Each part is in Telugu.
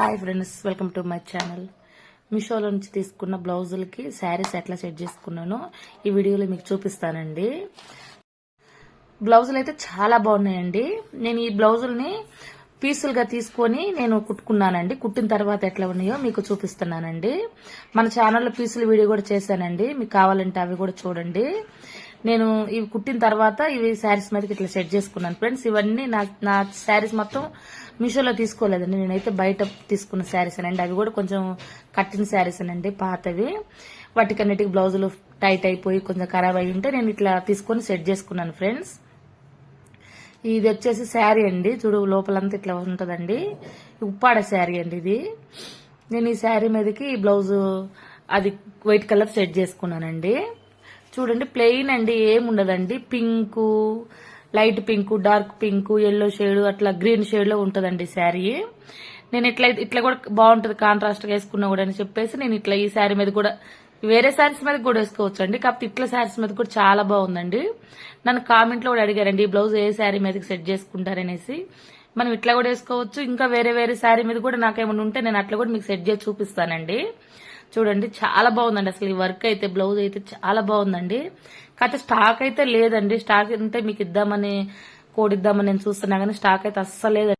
Hi friends welcome to my channel మీషోలో నుంచి తీసుకున్న బ్లౌజులకి శారీస్ ఎట్లా సెట్ చేసుకున్నానో ఈ వీడియోలో మీకు చూపిస్తానండి. బ్లౌజులు అయితే చాలా బాగున్నాయండి. నేను ఈ బ్లౌజుల్ని పీసులుగా తీసుకొని నేను కుట్టుకున్నానండి. కుట్టిన తర్వాత ఎట్లా ఉన్నాయో మీకు చూపిస్తున్నానండి. మన ఛానల్లో పీసులు వీడియో కూడా చేశానండి. మీకు కావాలంటే అవి కూడా చూడండి. నేను ఇవి కుట్టిన తర్వాత ఇవి శారీస్ మీదకి ఇట్లా సెట్ చేసుకున్నాను. ఫ్రెండ్స్ ఇవన్నీ నా నా శారీస్ మొత్తం మీషోలో తీసుకోలేదండి. నేనైతే బయట తీసుకున్న శారీస్ అనండి. అవి కూడా కొంచెం కట్టిన శారీస్ అనండి పాతవి. వాటికన్నిటికి బ్లౌజులు టైట్ అయిపోయి కొంచెం ఖరాబ్ అయి ఉంటే నేను ఇట్లా తీసుకొని సెట్ చేసుకున్నాను ఫ్రెండ్స్ ఇది వచ్చేసి శారీ అండి. చూడు లోపలంతా ఇట్లా ఉంటుందండి. ఉప్పాడ శారీ అండి ఇది. నేను ఈ శారీ మీదకి ఈ అది వైట్ కలర్ సెట్ చేసుకున్నానండి. చూడండి ప్లెయిన్ అండి ఏముండదండి. Pink light pink dark pink yellow shade అట్లా గ్రీన్ షేడ్లో శారీ. నేను ఇట్లా ఇట్లా కూడా బాగుంటుంది కాంట్రాస్ట్గా వేసుకున్నా కూడా అని చెప్పేసి నేను ఇట్లా ఈ శారీ మీద కూడా వేరే శారీస్ మీద కూడా వేసుకోవచ్చు అండి కాకపోతే ఇట్లా శారీస్ మీద కూడా చాలా బాగుందండి. నన్ను కామెంట్లో కూడా అడిగారండి ఈ బ్లౌజ్ ఏ శారీ మీదకి సెట్ చేసుకుంటారనేసి? మనం ఇట్లా కూడా వేసుకోవచ్చు. ఇంకా వేరే వేరే శారీ మీద కూడా నాకేమైనా ఉంటే నేను అట్లా కూడా మీకు సెట్ చేసి చూపిస్తానండి. చూడండి చాలా బాగుందండి. అసలు ఈ వర్క్ అయితే బ్లౌజ్ అయితే చాలా బాగుందండి. కాకపోతే స్టాక్ అయితే లేదండి. స్టాక్ ఉంటే మీకు ఇద్దామని కోడ్ ఇద్దామని నేను చూస్తున్నా కానీ స్టాక్ అయితే అస్సలు లేదండి.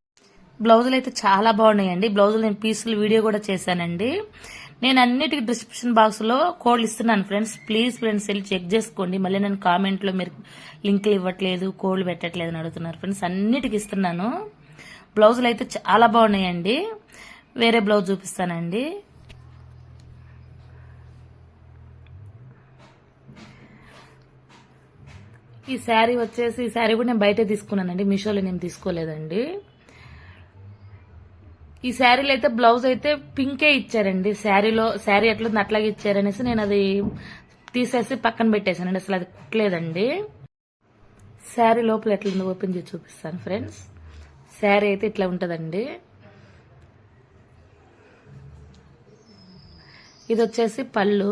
బ్లౌజులు అయితే చాలా బాగున్నాయండి. బ్లౌజులు నేను పీసులు వీడియో కూడా చేశానండి. నేను అన్నిటికీ డిస్క్రిప్షన్ బాక్స్లో కోడ్లు ఇస్తున్నాను ఫ్రెండ్స్. ప్లీజ్ ఫ్రెండ్స్ వెళ్ళి చెక్ చేసుకోండి. మళ్ళీ నేను కామెంట్లో మీరు లింకులు ఇవ్వట్లేదు కోడ్లు పెట్టట్లేదు అని అడుగుతున్నారు ఫ్రెండ్స్. అన్నిటికి ఇస్తున్నాను. బ్లౌజులు అయితే చాలా బాగున్నాయండి. వేరే బ్లౌజ్ చూపిస్తానండి. ఈ శారీ వచ్చేసి ఈ శారీ కూడా నేను బయటే తీసుకున్నానండి. మీషోలో నేను తీసుకోలేదండి. ఈ శారీలో అయితే బ్లౌజ్ అయితే పింకే ఇచ్చారండి. శారీలో శారీ ఎట్లుంది అట్లాగే ఇచ్చారనేసి నేను అది తీసేసి పక్కన పెట్టేశానండి. అసలు అది కుట్టలేదండి. శారీ లోపల ఎట్లుంది ఓపెన్ చేసి చూపిస్తాను ఫ్రెండ్స్. శారీ అయితే ఇట్లా ఉంటుందండి. ఇది వచ్చేసి పళ్ళు.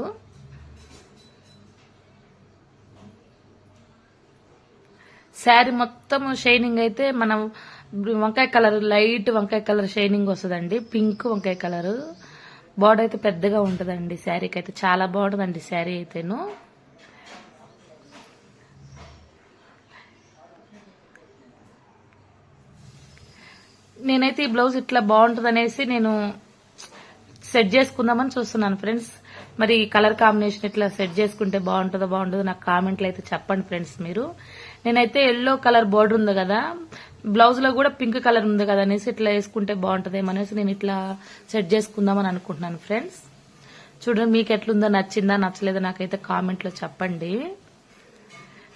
శారీ మొత్తం షైనింగ్ అయితే మనం వంకాయ కలర్ లైట్ వంకాయ కలర్ షైనింగ్ వస్తుందండి. పింక్ వంకాయ కలర్. బార్డర్ అయితే పెద్దగా ఉంటుందండి శారీకి అయితే చాలా బాగుంటుందండి శారీ అయితేను. నేనైతే ఈ బ్లౌజ్ ఇట్లా బాగుంటుంది అనేసి నేను సెట్ చేసుకుందామని చూస్తున్నాను ఫ్రెండ్స్. మరి కలర్ కాంబినేషన్ ఇట్లా సెట్ చేసుకుంటే బాగుంటుందో బాగుంటుందో నాకు కామెంట్లు అయితే చెప్పండి ఫ్రెండ్స్ మీరు. నేనైతే ఎల్లో కలర్ బోర్డర్ ఉంది కదా బ్లౌజ్లో కూడా పింక్ కలర్ ఉంది కదా అనేసి ఇట్లా వేసుకుంటే బాగుంటుందేమో అనేసి నేను ఇట్లా సెట్ చేసుకుందామని అనుకుంటున్నాను ఫ్రెండ్స్ చూడండి మీకు ఎట్లుందో నచ్చిందా నచ్చలేదా నాకైతే కామెంట్లో చెప్పండి.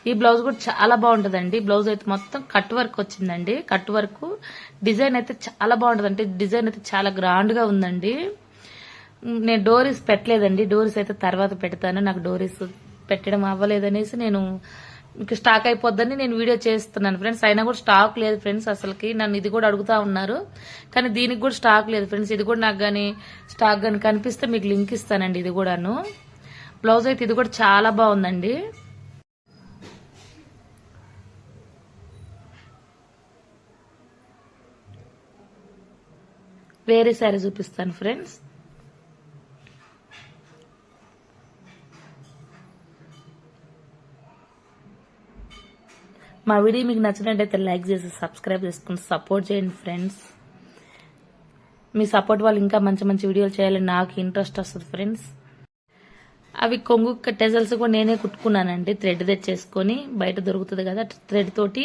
ఈ బ్లౌజ్ కూడా చాలా బాగుంటుందండి. బ్లౌజ్ అయితే మొత్తం కట్ వర్క్ వచ్చిందండి. కట్ వర్క్ డిజైన్ అయితే చాలా బాగుంటుంది డిజైన్ అయితే చాలా గ్రాండ్గా ఉందండి. నేను డోరీస్ పెట్టలేదండి. డోరీస్ అయితే తర్వాత పెడతాను. నాకు డోరీస్ పెట్టడం అవ్వలేదనేసి నేను మీకు స్టాక్ అయిపోద్దని నేను వీడియో చేస్తున్నాను ఫ్రెండ్స్ అయినా కూడా స్టాక్ లేదు ఫ్రెండ్స్ అసలుకి. నన్ను ఇది కూడా అడుగుతా ఉన్నారు. కానీ దీనికి కూడా స్టాక్ లేదు ఫ్రెండ్స్ ఇది కూడా నాకు కానీ స్టాక్ కానీ కనిపిస్తే మీకు లింక్ ఇస్తానండి ఇది కూడాను. బ్లౌజ్ అయితే ఇది కూడా చాలా బాగుందండి. వేరే శారీ చూపిస్తాను ఫ్రెండ్స్ మా వీడియో మీకు నచ్చినట్టయితే లైక్ చేసి సబ్స్క్రైబ్ చేసుకుని సపోర్ట్ చేయండి ఫ్రెండ్స్. మీ సపోర్ట్ వాళ్ళు ఇంకా మంచి మంచి వీడియోలు చేయాలని నాకు ఇంట్రెస్ట్ వస్తుంది ఫ్రెండ్స్. అవి కొంగు టెజల్స్ కూడా నేనే కుట్టుకున్నానండి. థ్రెడ్ తెచ్చేసుకొని బయట దొరుకుతుంది కదా థ్రెడ్ తోటి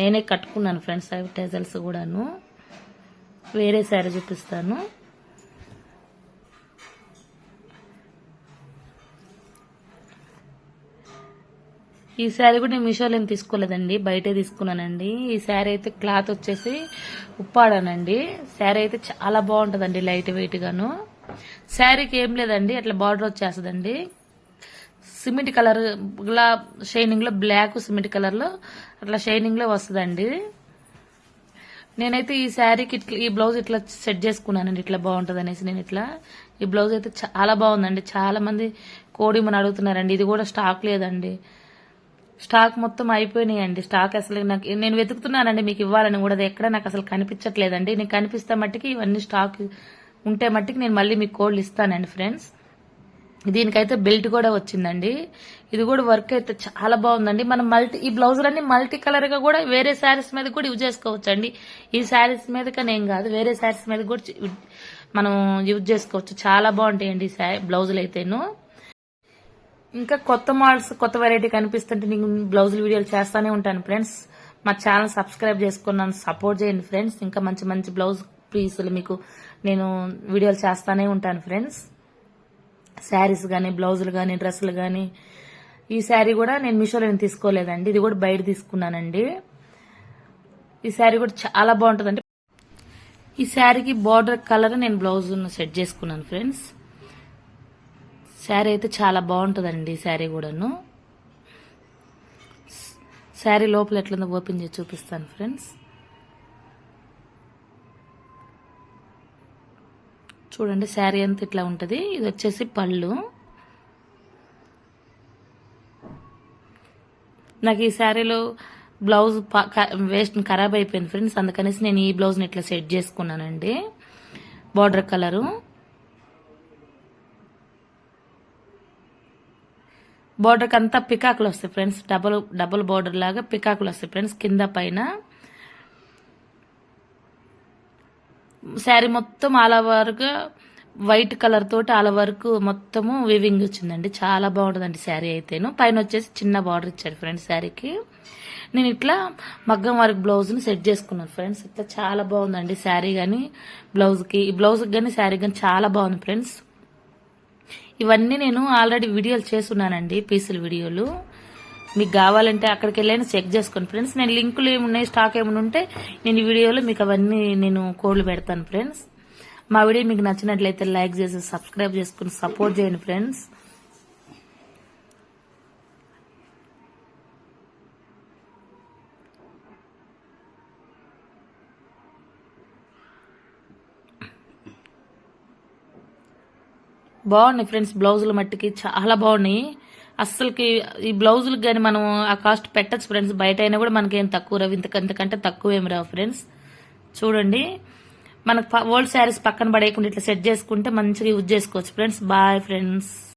నేనే కట్టుకున్నాను ఫ్రెండ్స్ అవి టెజల్స్ కూడాను. వేరే శారీ చూపిస్తాను. ఈ శారీ కూడా నేను మీషోలో ఏం తీసుకోలేదండి బయటే తీసుకున్నానండి. ఈ శారీ అయితే క్లాత్ వచ్చేసి ఉప్పాడానండి. శారీ అయితే చాలా బాగుంటుందండి లైట్ వెయిట్ గాను. శారీకి ఏం లేదండి అట్లా బార్డర్ వచ్చేస్తుందండి. సిమెంట్ కలర్ ఇలా షైనింగ్లో బ్లాక్ సిమెంట్ కలర్లో అట్లా షైనింగ్లో వస్తుందండి. నేనైతే ఈ శారీకి ఇట్లా ఈ బ్లౌజ్ ఇట్లా సెట్ చేసుకున్నానండి ఇట్లా బాగుంటుంది అనేసి నేను ఇట్లా. ఈ బ్లౌజ్ అయితే చాలా బాగుందండి చాలా మంది కోడిమని అడుగుతున్నారండి ఇది కూడా స్టాక్ లేదండి. స్టాక్ మొత్తం అయిపోయినాయండి. స్టాక్ అసలు నాకు నేను వెతుకుతున్నానండి మీకు ఇవ్వాలని కూడా. అది ఎక్కడ నాకు అసలు కనిపించట్లేదండి. నేను కనిపిస్తే మట్టికి ఇవన్నీ స్టాక్ ఉంటే మట్టికి నేను మళ్ళీ మీకు కోళ్ళు ఇస్తానండి ఫ్రెండ్స్. దీనికైతే బెల్ట్ కూడా వచ్చిందండి. ఇది కూడా వర్క్ అయితే చాలా బాగుందండి. మనం మల్టీ ఈ బ్లౌజులన్నీ మల్టీ కలర్గా కూడా వేరే శారీస్ మీద కూడా యూజ్ చేసుకోవచ్చు అండి ఈ శారీస్ మీద కానీ ఏం కాదు. వేరే శారీస్ మీద కూడా మనం యూజ్ చేసుకోవచ్చు. చాలా బాగుంటాయండి ఈ బ్లౌజులు అయితేను ఇంకా కొత్త మోడల్స్ కొత్త వెరైటీ కనిపిస్తుంటే నేను బ్లౌజులు వీడియోలు చేస్తానే ఉంటాను ఫ్రెండ్స్. మా ఛానల్ సబ్స్క్రైబ్ చేసుకున్నాను సపోర్ట్ చేయండి ఫ్రెండ్స్. ఇంకా మంచి మంచి బ్లౌజ్ పీసులు మీకు నేను వీడియోలు చేస్తానే ఉంటాను ఫ్రెండ్స్. శారీస్ కానీ బ్లౌజులు కానీ డ్రెస్సులు కానీ ఈ శారీ కూడా నేను మీషోలో నేను తీసుకోలేదండి. ఇది కూడా బయట తీసుకున్నానండి. ఈ శారీ కూడా చాలా బాగుంటుందండి. ఈ శారీకి బార్డర్ కలర్ నేను బ్లౌజ్ సెట్ చేసుకున్నాను ఫ్రెండ్స్. శారీ అయితే చాలా బాగుంటుందండి ఈ శారీ కూడాను. శారీ లోపల ఎట్లుందో ఓపెన్ చేసి చూపిస్తాను ఫ్రెండ్స్. చూడండి శారీ అంతా ఇట్లా ఉంటుంది. ఇది వచ్చేసి పళ్ళు. నాకు ఈ శారీలో బ్లౌజ్ వేస్ట్ ఖరాబ్ అయిపోయింది ఫ్రెండ్స్. అందుకనేసి నేను ఈ బ్లౌజ్ని ఇట్లా సెట్ చేసుకున్నానండి. Border colour. బార్డర్కి అంతా పికాకులు వస్తాయి ఫ్రెండ్స్. డబుల్ డబుల్ బోర్డర్ లాగా పికాకులు వస్తాయి ఫ్రెండ్స్. కింద పైన శారీ మొత్తం ఆల్ ఓవర్గా వైట్ కలర్ తోటి ఆల్ వరకు మొత్తము వీవింగ్ వచ్చిందండి. చాలా బాగుంటుందండి శారీ అయితేను. పైన వచ్చేసి చిన్న బార్డర్ ఇచ్చాడు ఫ్రెండ్స్ శారీకి. నేను ఇట్లా మగ్గం వర్క్ బ్లౌజ్ని సెట్ చేసుకున్నాను ఫ్రెండ్స్. ఇట్లా చాలా బాగుందండి శారీ కానీ బ్లౌజ్కి ఈ బ్లౌజ్కి కానీ శారీ కానీ చాలా బాగుంది ఫ్రెండ్స్. ఇవన్నీ నేను ఆల్రెడీ వీడియోలు చేస్తున్నానండి పీసుల వీడియోలు. మీకు కావాలంటే అక్కడికి వెళ్ళైనా చెక్ చేసుకోండి ఫ్రెండ్స్. నేను లింకులు ఏమున్నాయి స్టాక్ ఏమైనా ఉంటే నేను ఈ వీడియోలో మీకు అవన్నీ నేను కోడ్లు పెడతాను ఫ్రెండ్స్. మా వీడియో మీకు నచ్చినట్లయితే లైక్ చేసి సబ్స్క్రైబ్ చేసుకుని సపోర్ట్ చేయండి ఫ్రెండ్స్. బాగున్నాయి ఫ్రెండ్స్ బ్లౌజులు మట్టికి చాలా బాగున్నాయి. అస్సలకి ఈ బ్లౌజులకు కానీ మనం ఆ కాస్ట్ పెట్టచ్చు ఫ్రెండ్స్. బయట అయినా కూడా మనకేం తక్కువ రావు. ఇంతకంతకంటే తక్కువ ఏమి రావు ఫ్రెండ్స్. చూడండి. మనకు ఓల్డ్ శారీస్ పక్కన పడేయకుండా ఇట్లా సెట్ చేసుకుంటే మంచిగా యూజ్ చేసుకోవచ్చు ఫ్రెండ్స్. Bye friends.